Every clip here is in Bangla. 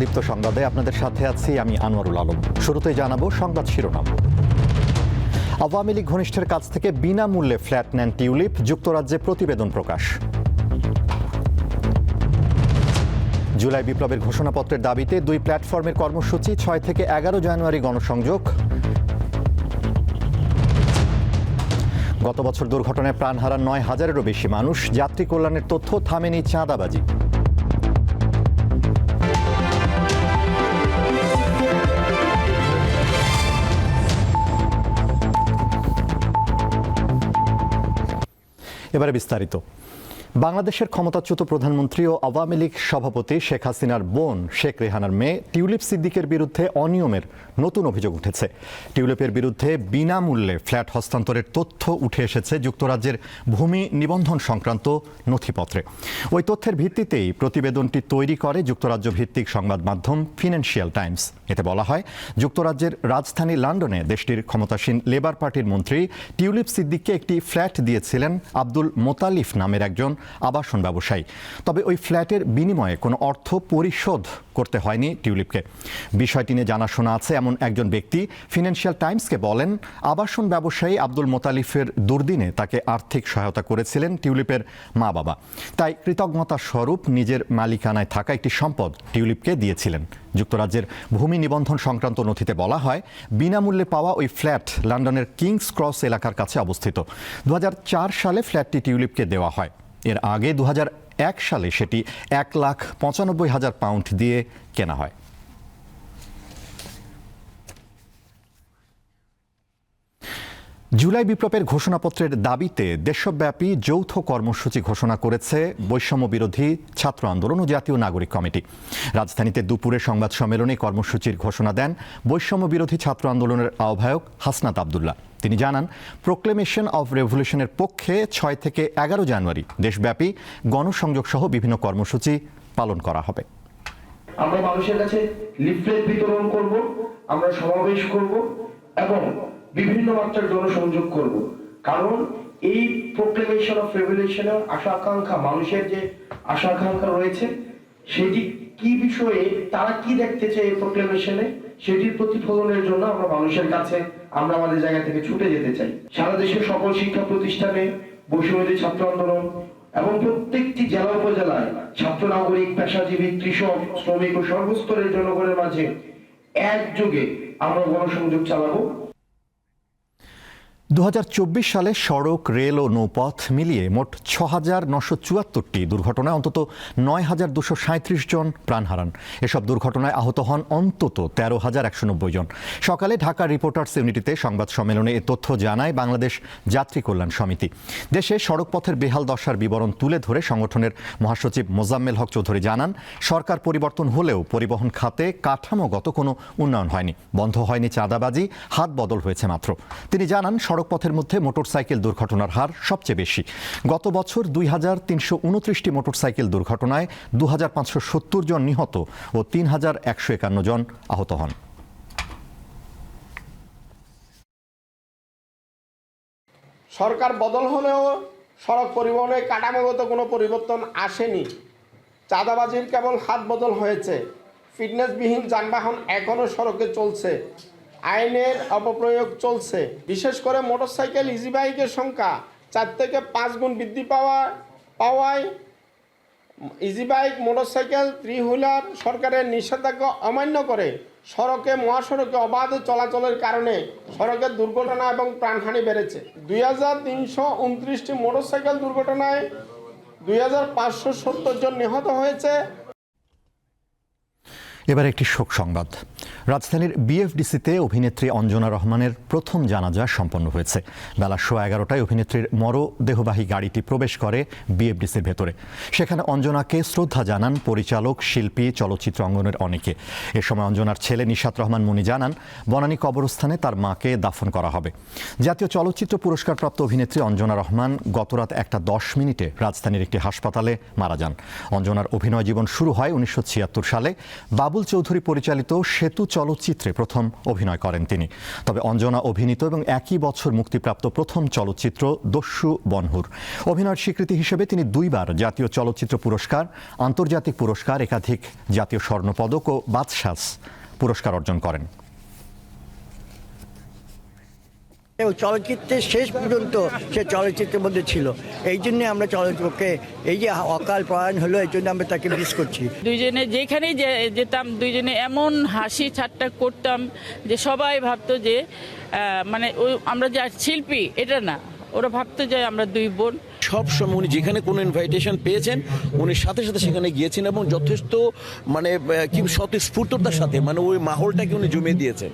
দীপ্ত সংবাদে আপনাদের সাথে আছি আমি আনোয়ারুল আলম। শুরুতে জানাব সংবাদ শিরোনাম। আওয়ামী লীগ ঘনিষ্ঠের কাছ থেকে বিনামূল্যে ফ্ল্যাট নেন টিউলিপ, যুক্তরাজ্যে প্রতিবেদন প্রকাশ। জুলাই বিপ্লবের ঘোষণাপত্রের দাবিতে দুই প্ল্যাটফর্মের কর্মসূচি, ছয় থেকে এগারো জানুয়ারি গণসংযোগ। গত বছর দুর্ঘটনায় প্রাণ হারান নয় হাজারেরও বেশি মানুষ। যাত্রী কল্যাণের তথ্য থামেনি চাঁদাবাজি। এবারে বিস্তারিত। বাংলাদেশের ক্ষমতাচ্যুত প্রধানমন্ত্রী ও আওয়ামী লীগ সভাপতি শেখ হাসিনার বোন শেখ রেহানার মেয়ে টিউলিপ সিদ্দিকের বিরুদ্ধে অনিয়মের নতুন অভিযোগ উঠেছে। টিউলিপের বিরুদ্ধে বিনামূল্যে ফ্ল্যাট হস্তান্তরের তথ্য উঠে এসেছে যুক্তরাজ্যের ভূমি নিবন্ধন সংক্রান্ত নথিপত্রে। ওই তথ্যের ভিত্তিতেই প্রতিবেদনটি তৈরি করে যুক্তরাজ্য ভিত্তিক সংবাদ মাধ্যম ফিনান্সিয়াল টাইমস। এতে বলা হয়, যুক্তরাজ্যের রাজধানী লন্ডনে দেশটির ক্ষমতাসীন লেবার পার্টির মন্ত্রী টিউলিপ সিদ্দিককে একটি ফ্ল্যাট দিয়েছিলেন আব্দুল মোতালিফ নামের একজন আবাসন ব্যবসায়ী। তবে ওই ফ্ল্যাটের বিনিময়ে কোনো অর্থ পরিশোধ করতে হয়নি টিউলিপকে। বিষয়টি নিয়ে জানাশোনা আছে এমন একজন ব্যক্তি। ফিনান্সিয়াল টাইমসকে বলেন, আবাসন ব্যবসায়ী আব্দুল মোতালিফের দুর্দিনে তাকে আর্থিক সহায়তা করেছিলেন টিউলিপের মা বাবা তাই কৃতজ্ঞতা স্বরূপ নিজের মালিকানায় থাকা একটি সম্পদ টিউলিপকে দিয়েছিলেন। যুক্তরাজ্যের ভূমি নিবন্ধন সংক্রান্ত নথিতে বলা হয়, বিনামূল্যে পাওয়া ওই ফ্ল্যাট লন্ডনের কিংস ক্রস এলাকার কাছে অবস্থিত। দু হাজার চার সালে ফ্ল্যাটটি টিউলিপকে দেওয়া হয়। এর আগে দু এক সালে সেটি এক লাখ পঁচানব্বই হাজার পাউন্ড দিয়ে কেনা হয়। জুলাই বিপ্লবের ঘোষণাপত্রের দাবিতে দেশব্যাপী যৌথ কর্মসূচি ঘোষণা করেছে বৈষম্য বিরোধী ছাত্র আন্দোলন ও জাতীয় নাগরিক কমিটি। রাজধানীতে দুপুরে সংবাদ সম্মেলনে কর্মসূচির ঘোষণা দেন বৈষম্য বিরোধী ছাত্র আন্দোলনের আহ্বায়ক হাসনাত আবদুল্লাহ। তিনি জানান প্রোক্লেমেশন অব রেভলিউশনের পক্ষে ছয় থেকে এগারো জানুয়ারি দেশব্যাপী গণসংযোগ সহ বিভিন্ন কর্মসূচি পালন করা হবে। আমরা মানুষের কাছে লিফলেট বিতরণ করব, আমরা সমাবেশ করব এবং বিভিন্ন মাত্রার জনসংযোগ করব। কারণ এই প্রোক্লেমেশন অফ রেভলিউশনের আশা আকাঙ্ক্ষা, মানুষের যে আশা আকাঙ্ক্ষা রয়েছে, সেটি কি বিষয়ে, তারা কি দেখতে চায় এই প্রোক্লেমেশনে সেটির প্রতিফলনের জন্য আমরা মানুষের কাছে, আমরা আমাদের জায়গা থেকে ছুটে যেতে চাই। সারা দেশের সকল শিক্ষা প্রতিষ্ঠানে বৈষম্যদী ছাত্র আন্দোলন এবং প্রত্যেকটি জেলা উপজেলায় ছাত্র নাগরিক, পেশাজীবী, কৃষক, শ্রমিক ও সর্বস্তরের জনগণের মাঝে একযোগে আমরা গণসংযোগ চালাবো। দু হাজার চব্বিশ সালে সড়ক, রেল ও নৌপথ মিলিয়ে মোট ছ হাজার নশো চুয়াত্তরটি দুর্ঘটনায় অন্তত নয় হাজার দুশো সাঁত্রিশ জন প্রাণ হারান। এসব দুর্ঘটনায় আহত হন অন্তত তেরো হাজার একশো নব্বই জন। সকালে ঢাকা রিপোর্টার্স ইউনিটিতে সংবাদ সম্মেলনে এ তথ্য জানায় বাংলাদেশ যাত্রী কল্যাণ সমিতি। দেশে সড়কপথের বেহাল দশার বিবরণ তুলে ধরে সংগঠনের মহাসচিব মোজাম্মেল হক চৌধুরী জানান, সরকার পরিবর্তন হলেও পরিবহন খাতে কাঠামোগত কোনো উন্নয়ন হয়নি। বন্ধ হয়নি চাঁদাবাজি, হাত বদল হয়েছে মাত্র। তিনি জানান সড়কপথের মধ্যে মোটরসাইকেল দুর্ঘটনার হার সবচেয়ে বেশি। গত বছর দুই হাজার তিনশো উনত্রিশটি মোটরসাইকেল দুর্ঘটনায় দু হাজার পাঁচশো সত্তর জন নিহত ও তিন হাজার একশো একান্ন জন আহত হন। সরকার বদল হলেও সড়ক পরিবহনে কাঠামোগত কোনো পরিবর্তন আসেনি। চাঁদাবাজির কেবল হাত বদল হয়েছে। ফিটনেসবিহীন যানবাহন এখনও সড়কে চলছে। আইনের অপপ্রয়োগ চলছে। বিশেষ করে মোটরসাইকেল ইজি বাইকের সংখ্যা চার থেকে পাঁচ গুণ বৃদ্ধি পাওয়া, পাওয়ায় easy bike motorcycle three wheeler সরকারের নিষেধাজ্ঞা অমান্য করে সড়কে, মহাসড়কে অবাধ চলাচলের কারণে সড়কের দুর্ঘটনা এবং প্রাণহানি বেড়েছে। দুই হাজার তিনশো উনত্রিশটি মোটরসাইকেল দুর্ঘটনায় দুই হাজার পাঁচশো সত্তর জন নিহত হয়েছে। এবার একটি শোক সংবাদ। রাজধানীর বিএফডিসিতে অভিনেত্রী অঞ্জনা রহমানের প্রথম জানাজা সম্পন্ন হয়েছে। বেলা সোয়া এগারোটায় অভিনেত্রীর মরদেহবাহী গাড়িটি প্রবেশ করে বিএফডিসির ভেতরে। সেখানে অঞ্জনাকে শ্রদ্ধা জানান পরিচালক, শিল্পী, চলচ্চিত্র অঙ্গনের অনেকে। এ সময় অঞ্জনার ছেলে নিশাত রহমান মুনি জানান, বনানী কবরস্থানে তার মাকে দাফন করা হবে। জাতীয় চলচ্চিত্র পুরস্কারপ্রাপ্ত অভিনেত্রী অঞ্জনা রহমান গতরাত একটা দশ মিনিটে রাজধানীর একটি হাসপাতালে মারা যান। অঞ্জনার অভিনয় জীবন শুরু হয় উনিশশো ছিয়াত্তর সালে। বাবুল বাবুল চৌধুরী পরিচালিত সেতু চলচ্চিত্রে প্রথম অভিনয় করেন তিনি। তবে অঞ্জনা অভিনীত এবং একই বছর মুক্তিপ্রাপ্ত প্রথম চলচ্চিত্র দস্যু বনহুর। অভিনয়ের স্বীকৃতি হিসেবে তিনি দুইবার জাতীয় চলচ্চিত্র পুরস্কার, আন্তর্জাতিক পুরস্কার, একাধিক জাতীয় স্বর্ণপদক ও বাদশাস পুরস্কার অর্জন করেন। এবং চলচ্চিত্রের শেষ পর্যন্ত সে চলচ্চিত্রের মধ্যে ছিল। এই জন্যে আমরা চলচ্চিত্রকে এই যে অকাল প্রয়াণ হলো এই জন্য আমরা তাকে মিস করছি। দুইজনে যেখানেই যে- যেতাম দুইজনে এমন হাসি ঠাট্টা করতাম যে সবাই ভাবতো যে মানে ওই আমরা যে শিল্পী এটা না। ওরা ভাবতো যে আমরা দুই বোন। সব সময় উনি যেখানে কোনো ইনভাইটেশন পেয়েছেন উনি সাথে সাথে সেখানে গিয়েছেন এবং যথেষ্ট মানে কি স্বতঃস্ফূর্ততার সাথে মানে ওই মাহলটাকে উনি জমিয়ে দিয়েছেন।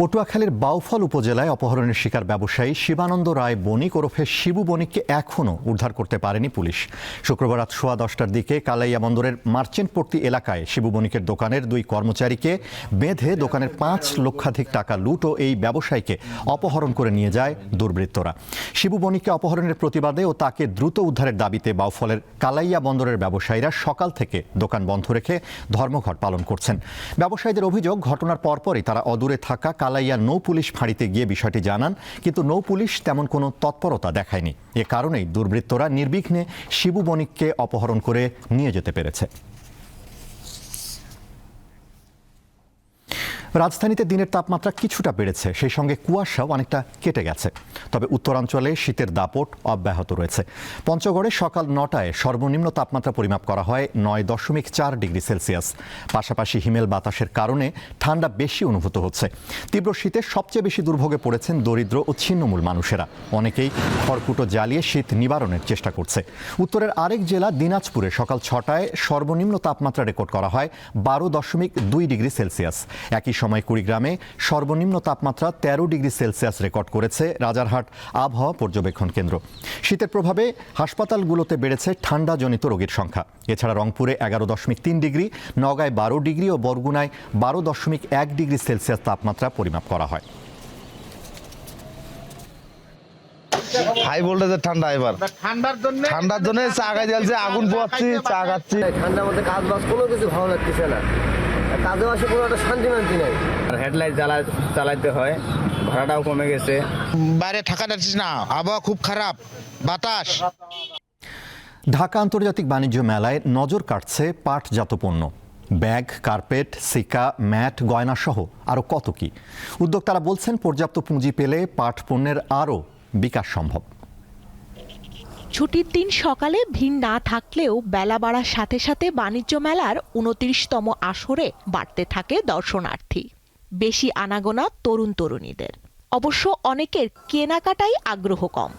পটুয়াখালীর বাউফল উপজেলায় অপহরণের শিকার ব্যবসায়ী শিবানন্দ রায় বণিক ওরফে শিবু বণিককে এখনও উদ্ধার করতে পারেনি পুলিশ। শুক্রবার রাত সোয়া দশটার দিকে কালাইয়া বন্দরের মার্চেন্টপট্টি এলাকায় শিবু বণিকের দোকানের দুই কর্মচারীকে বেঁধে দোকানের পাঁচ লক্ষাধিক টাকা লুট ও এই ব্যবসায়ীকে অপহরণ করে নিয়ে যায় দুর্বৃত্তরা। শিবু বণিককে অপহরণের প্রতিবাদে ও তাকে দ্রুত উদ্ধারের দাবিতে বাউফলের কালাইয়া বন্দরের ব্যবসায়ীরা সকাল থেকে দোকান বন্ধ রেখে ধর্মঘট পালন করছেন। ব্যবসায়ীদের অভিযোগ, ঘটনার পরপরই তারা অদূরে থাকা কালাইয়া নৌ পুলিশ ফাঁড়িতে গিয়ে বিষয়টি জানান, কিন্তু নৌ পুলিশ তেমন কোনো তৎপরতা দেখায়নি। এ কারণেই দুর্বৃত্তরা নির্বিঘ্নে শিবু বণিককে অপহরণ করে নিয়ে যেতে পেরেছে। রাজধানীতে দিনের তাপমাত্রা কিছুটা বেড়েছে। সেই সঙ্গে কুয়াশাও অনেকটা কেটে গেছে। তবে উত্তরাঞ্চলে শীতের দাপট অব্যাহত রয়েছে। পঞ্চগড়ে সকাল নটায় সর্বনিম্ন তাপমাত্রা পরিমাপ করা হয় নয় দশমিক চার ডিগ্রি সেলসিয়াস। পাশাপাশি হিমেল বাতাসের কারণে ঠান্ডা বেশি অনুভূত হচ্ছে। তীব্র শীতে সবচেয়ে বেশি দুর্ভোগে পড়েছেন দরিদ্র ও ছিন্নমূল মানুষেরা। অনেকেই খড়কুটো জ্বালিয়ে শীত নিবারণের চেষ্টা করছে। উত্তরের আরেক জেলা দিনাজপুরে সকাল ছটায় সর্বনিম্ন তাপমাত্রা রেকর্ড করা হয় বারো দশমিক দুই ডিগ্রি সেলসিয়াস। একই সময় কুড়িগ্রামে সর্বনিম্ন তাপমাত্রা তেরো ডিগ্রি সেলসিয়াস রেকর্ড করেছে রাজারহাট আবহাওয়া পর্যবেক্ষণ কেন্দ্র। শীতের প্রভাবে হাসপাতালগুলোতে বেড়েছে ঠান্ডাজনিত রোগীর সংখ্যা। এছাড়া রংপুরে এগারো দশমিক তিন ডিগ্রি নগায় বারো ডিগ্রি ও বরগুনায় বারো দশমিক এক ডিগ্রি সেলসিয়াস তাপমাত্রা পরিমাপ করা হয়। হাই ভোল্টেজের ঠান্ডা এবার। ঠান্ডার জন্য ঠান্ডার জন্য চা খাই জ্বালছে আগুন পোয়াচ্ছি চা খাচ্ছি। ঠান্ডার মধ্যে কাজ বাজ কোনো কিছু ভালো লাগতেছে না। আর কাজে আসে কোনো একটা শান্তি মান্তি নাই। হেডলাইট জ্বালা চালাইতে হয় ভাড়াটাও কমে গেছে। বাইরে থাকা যাচ্ছিস না আবহাওয়া খুব খারাপ বাতাস। ঢাকা আন্তর্জাতিক বাণিজ্য মেলায় নজর কাটছে পাটজাত পণ্য। ব্যাগ কার্পেট সিকা ম্যাট গয়না সহ আরও কত কি। উদ্যোক্তারা বলছেন পর্যাপ্ত পুঁজি পেলে পাট পণ্যের আরও বিকাশ সম্ভব। ছুটির দিন সকালে ভিড় না থাকলেও বেলা বাড়ার সাথে সাথে বাণিজ্য মেলার উনত্রিশতম আসরে বাড়তে থাকে দর্শনার্থী। বেশি আনাগোনা তরুণ তরুণীদের। অবশ্য অনেকের কেনাকাটাই আগ্রহ কম।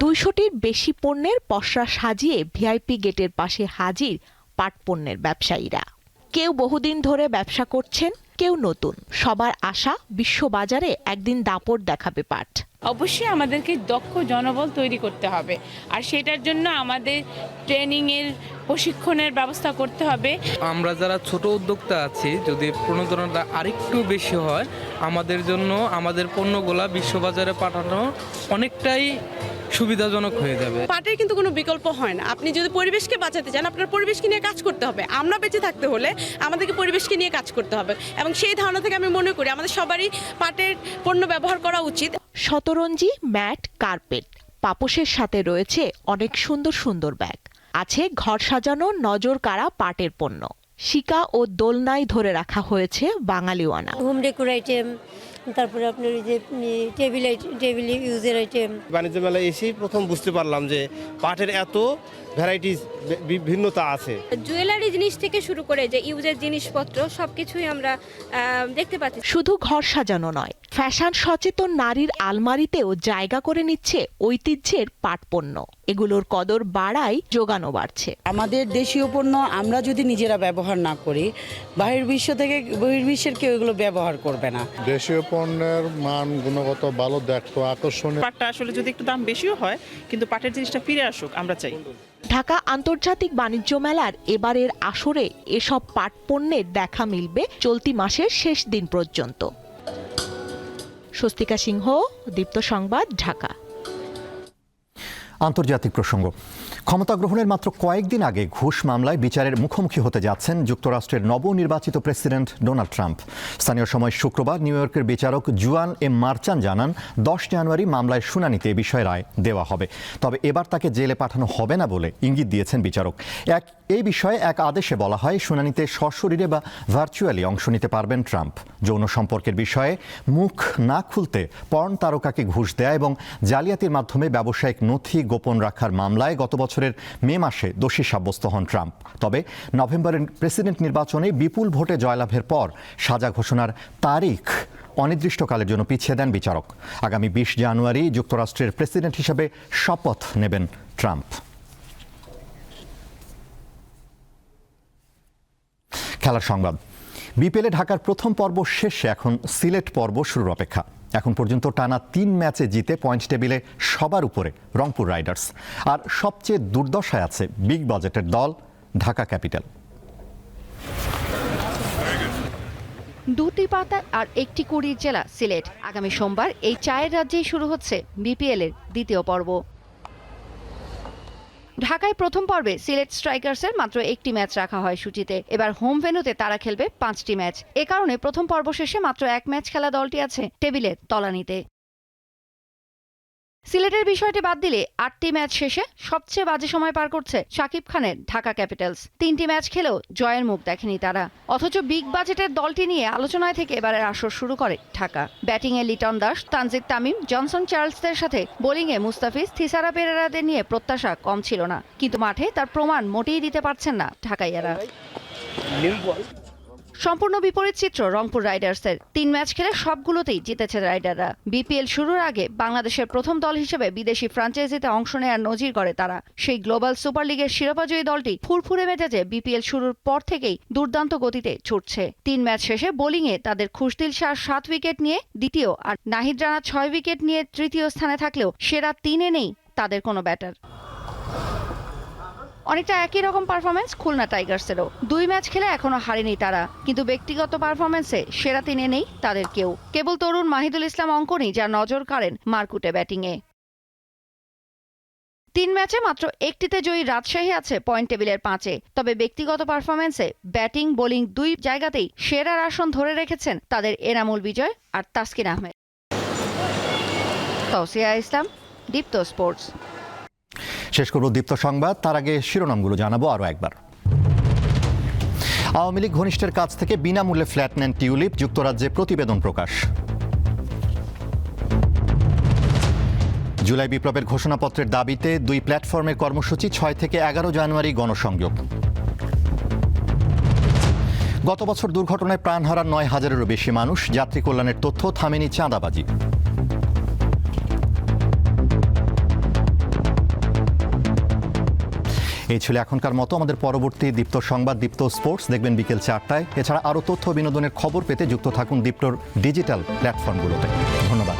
দুইশোটির বেশি পণ্যের পসরা সাজিয়ে ভিআইপি গেটের পাশে হাজির পাটপণ্যের ব্যবসায়ীরা। কেউ বহুদিন ধরে ব্যবসা করছেন কেউ নতুন। সবার আশা বিশ্ববাজারে একদিন দাপট দেখাবে পাট অবশ্যই আমাদেরকে দক্ষ জনবল তৈরি করতে হবে। আর সেটার জন্য আমাদের ট্রেনিংয়ের প্রশিক্ষণের ব্যবস্থা করতে হবে। আমরা যারা ছোট উদ্যোক্তা আছি যদি প্রণোদনাটা আরেকটু বেশি হয় আমাদের জন্য আমাদের পণ্যগুলা বিশ্ববাজারে পাঠানো অনেকটাই সুবিধাজনক হয়ে যাবে। পাটের কিন্তু কোনো বিকল্প হয় না। আপনি যদি পরিবেশকে বাঁচাতে চান আপনার পরিবেশকে নিয়ে কাজ করতে হবে। আমরা বেঁচে থাকতে হলে আমাদেরকে পরিবেশকে নিয়ে কাজ করতে হবে। এবং সেই ধারণা থেকে আমি মনে করি আমাদের সবারই পাটের পণ্য ব্যবহার করা উচিত। শতরঞ্জি ম্যাট কার্পেট পাপোশের সাথে রয়েছে অনেক সুন্দর সুন্দর ব্যাগ। আছে ঘর সাজানো নজর কাড়া পাটের পণ্য। শিকা ও দোলনায় ধরে রাখা হয়েছে বাঙালিওয়ানা। হোম ডেকোর আইটেম তারপরে আপনার এই যে টেবিল টেবিল ইউজের আইটেম বাণিজ্য মেলায় এসেই প্রথম বুঝতে পারলাম যে পাটের এত ভ্যারাইটিস ভিন্নতা আছে। জুয়েলারি জিনিস থেকে শুরু করে যে ইউজের জিনিসপত্র সবকিছুই আমরা দেখতে পাচ্ছি। শুধু ঘর সাজানো নয় ফ্যাশন সচেতন নারীর আলমারিতেও জায়গা করে নিচ্ছে ঐতিহ্যের পাট পণ্য এগুলোর কদর বাড়ায় যোগানো বাড়ছে। আমাদের দেশীয় পণ্য আমরা যদি নিজেরা ব্যবহার না করি বহির্বিশ্ব থেকে বহির্বিশ্বের কেউ এগুলো ব্যবহার করবে না। দেশীয় পণ্যের মান গুণগত ভালো দেখতো আকর্ষণীয়। পাটটা আসলে যদি একটু দাম বেশিও হয় কিন্তু পাটের জিনিসটা ফিরে আসুক আমরা চাই। ঢাকা আন্তর্জাতিক বাণিজ্য মেলার এবারের আসরে এসব পাট পণ্যের দেখা মিলবে চলতি মাসের শেষ দিন পর্যন্ত। স্বস্তিকা সিংহ, দীপ্ত সংবাদ, ঢাকা। আন্তর্জাতিক প্রসঙ্গ। ক্ষমতা গ্রহণের মাত্র কয়েকদিন আগে ঘুষ মামলায় বিচারের মুখোমুখি হতে যাচ্ছেন যুক্তরাষ্ট্রের নবনির্বাচিত প্রেসিডেন্ট ডোনাল্ড ট্রাম্প। স্থানীয় সময় শুক্রবার নিউ ইয়র্কের বিচারক জুয়ান এম মার্চান জানান, দশ জানুয়ারি মামলায় শুনানিতে এ বিষয়ে রায় দেওয়া হবে। তবে এবার তাকে জেলে পাঠানো হবে না বলে ইঙ্গিত দিয়েছেন বিচারক। এক, এই বিষয়ে এক আদেশে বলা হয় শুনানিতে সশরীরে বা ভার্চুয়ালি অংশ নিতে পারবেন ট্রাম্প। যৌন সম্পর্কের বিষয়ে মুখ না খুলতে পর্ন তারকাকে ঘুষ দেয়া এবং জালিয়াতির মাধ্যমে ব্যবসায়িক নথি গোপন রাখার মামলায় গত বছরের মে মাসে দোষী সাব্যস্ত হন ট্রাম্প। তবে নভেম্বরের প্রেসিডেন্ট নির্বাচনে বিপুল ভোটে জয়লাভের পর সাজা ঘোষণার তারিখ অনির্দিষ্টকালের জন্য পিছিয়ে দেন বিচারক। আগামী বিশ জানুয়ারি যুক্তরাষ্ট্রের প্রেসিডেন্ট হিসেবে শপথ নেবেন ট্রাম্প। খেলার সংবাদ। বিপিএলে ঢাকার প্রথম পর্ব শেষে এখন সিলেট পর্ব শুরুর অপেক্ষা। এখন পর্যন্ত টানা তিন ম্যাচে জিতে পয়েন্ট টেবিলে সবার উপরে রংপুর রাইডার্স। আর সবচেয়ে দুর্দশায় আছে বিগ বাজেটের দল ঢাকা ক্যাপিটাল। দুটি পাতা আর একটি কুড়ির জেলা সিলেট। আগামী সোমবার এই চায়ের রাজ্যেই শুরু হচ্ছে বিপিএল এর দ্বিতীয় পর্ব। ঢাকায় প্রথম পর্বে সিলেট স্ট্রাইকার্সের মাত্র একটি ম্যাচ রাখা হয় সূচিতে। এবার হোম ভেনুতে তারা খেলবে পাঁচটি ম্যাচ। এ কারণে প্রথম পর্ব শেষে মাত্র এক ম্যাচ খেলা দলটি আছে টেবিলের তলানিতে। সিলেটের বিষয়টি বাদ দিলে আটটি ম্যাচ শেষে সবচেয়ে বাজে সময় পার করছে শাকিব খানের ঢাকা ক্যাপিটালস। তিনটি ম্যাচ খেলেও জয়ের মুখ দেখেনি তারা। অথচ বিগ বাজেটের দলটি নিয়ে আলোচনায় থেকে এবারের আসর শুরু করে ঢাকা। ব্যাটিংয়ে লিটন দাস, তানজিদ তামিম, জনসন চার্লসদের সাথে বোলিংয়ে মুস্তাফিজ, থিসারা পেরেরাদের নিয়ে প্রত্যাশা কম ছিল না। কিন্তু মাঠে তার প্রমাণ মোটেই দিতে পারছেন না ঢাকাইয়ারা। সম্পূর্ণ বিপরীত চিত্র রংপুর রাইডার্সের। তিন ম্যাচ খেলে সবগুলোতেই জিতেছে রাইডাররা। বিপিএল শুরুর আগে বাংলাদেশের প্রথম দল হিসেবে বিদেশি ফ্রাঞ্চাইজিতে অংশ নেওয়ার নজির করে তারা। সেই গ্লোবাল সুপার লিগের শিরোপাজয়ী দলটি ফুরফুরে মেজাজে বিপিএল শুরুর পর থেকেই দুর্দান্ত গতিতে ছুটছে। তিন ম্যাচ শেষে বোলিংয়ে তাদের খুশদিল শাহ সাত উইকেট নিয়ে দ্বিতীয় আর নাহিদ রানা ছয় উইকেট নিয়ে তৃতীয় স্থানে থাকলেও সেরা তিনে নেই তাদের কোনো ব্যাটার। অনেকটা একই রকম পারফরমেন্স খুলনা টাইগার্সেরও দুই ম্যাচ খেলে এখনও হারেনি তারা, কিন্তু ব্যক্তিগত পারফরমেন্সে সেরা তিনে নেই তাদের কেউ কেবল তরুণ মাহিদুল ইসলাম অঙ্কনই যা নজর কাড়েন মারকুটে ব্যাটিংয়ে তিন ম্যাচে মাত্র একটিতে জয়ী রাজশাহী আছে পয়েন্ট টেবিলের পাঁচে। তবে ব্যক্তিগত পারফরমেন্সে ব্যাটিং বোলিং দুই জায়গাতেই সেরার আসন ধরে রেখেছেন তাদের এনামুল বিজয় আর তাসকিন আহমেদ। তৌসিয়া ইসলাম, দীপ্ত স্পোর্টস। শেষ করব দীপ্ত সংবাদ। তার আগে শিরোনামগুলো জানাব আরও একবার। আওয়ামী লীগ ঘনিষ্ঠের কাছ থেকে বিনামূল্যে ফ্ল্যাট নেন টিউলিপ, যুক্তরাজ্যে প্রতিবেদন প্রকাশ। জুলাই বিপ্লবের ঘোষণাপত্রের দাবিতে দুই প্ল্যাটফর্মের কর্মসূচি ছয় থেকে এগারো জানুয়ারি গণসংযোগ। গত বছর দুর্ঘটনায় প্রাণ হারান নয় হাজারেরও বেশি মানুষ। যাত্রী কল্যাণের তথ্য থামেনি চাঁদাবাজি। এই ছিল এখনকার মতো। আমাদের পরবর্তী দীপ্ত সংবাদ, দীপ্ত স্পোর্টস দেখবেন বিকেল চারটায়। এছাড়া আরও তথ্য বিনোদনের খবর পেতে যুক্ত থাকুন দীপ্তর ডিজিটাল প্ল্যাটফর্মগুলোতে। ধন্যবাদ।